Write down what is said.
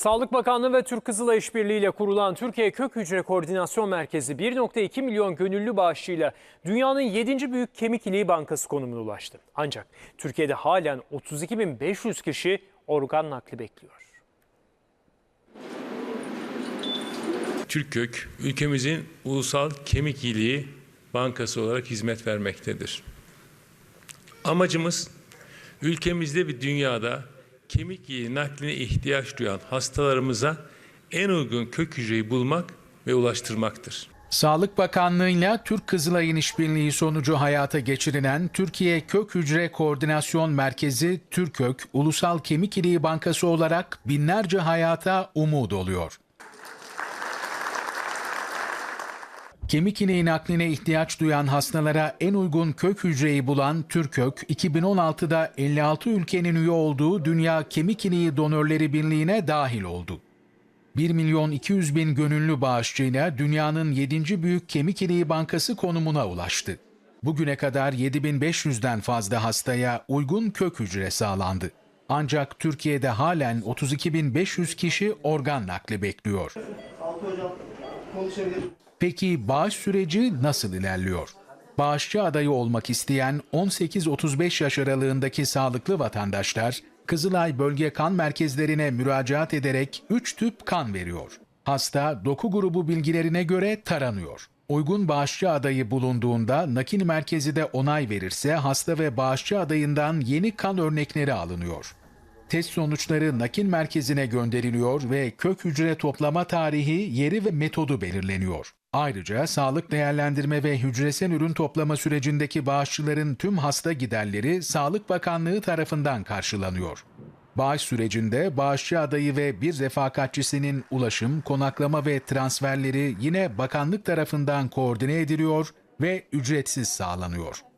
Sağlık Bakanlığı ve Türk Kızılay İşbirliği ile kurulan Türkiye Kök Hücre Koordinasyon Merkezi 1.2 milyon gönüllü bağışçıyla dünyanın 7. büyük kemik iliği bankası konumuna ulaştı. Ancak Türkiye'de halen 32.500 kişi organ nakli bekliyor. Türkök ülkemizin ulusal kemik iliği bankası olarak hizmet vermektedir. Amacımız ülkemizde ve dünyada kemik iliği nakline ihtiyaç duyan hastalarımıza en uygun kök hücreyi bulmak ve ulaştırmaktır. Sağlık Bakanlığı'yla Türk Kızılay'ın işbirliği sonucu hayata geçirilen Türkiye Kök Hücre Koordinasyon Merkezi TÜRKÖK Ulusal Kemik İliği Bankası olarak binlerce hayata umut oluyor. Kemik iliği nakline ihtiyaç duyan hastalara en uygun kök hücreyi bulan Türkök, 2016'da 56 ülkenin üye olduğu Dünya Kemik İliği Donörleri Birliği'ne dahil oldu. 1 milyon 200 bin gönüllü bağışçıyla dünyanın 7. büyük kemik iliği bankası konumuna ulaştı. Bugüne kadar 7500'den fazla hastaya uygun kök hücre sağlandı. Ancak Türkiye'de halen 32.500 kişi organ nakli bekliyor. Peki bağış süreci nasıl ilerliyor? Bağışçı adayı olmak isteyen 18-35 yaş aralığındaki sağlıklı vatandaşlar Kızılay Bölge Kan Merkezlerine müracaat ederek 3 tüp kan veriyor. Hasta doku grubu bilgilerine göre taranıyor. Uygun bağışçı adayı bulunduğunda nakil merkezi de onay verirse hasta ve bağışçı adayından yeni kan örnekleri alınıyor. Test sonuçları nakil merkezine gönderiliyor ve kök hücre toplama tarihi, yeri ve metodu belirleniyor. Ayrıca sağlık değerlendirme ve hücresel ürün toplama sürecindeki bağışçıların tüm hasta giderleri Sağlık Bakanlığı tarafından karşılanıyor. Bağış sürecinde bağışçı adayı ve bir refakatçisinin ulaşım, konaklama ve transferleri yine bakanlık tarafından koordine ediliyor ve ücretsiz sağlanıyor.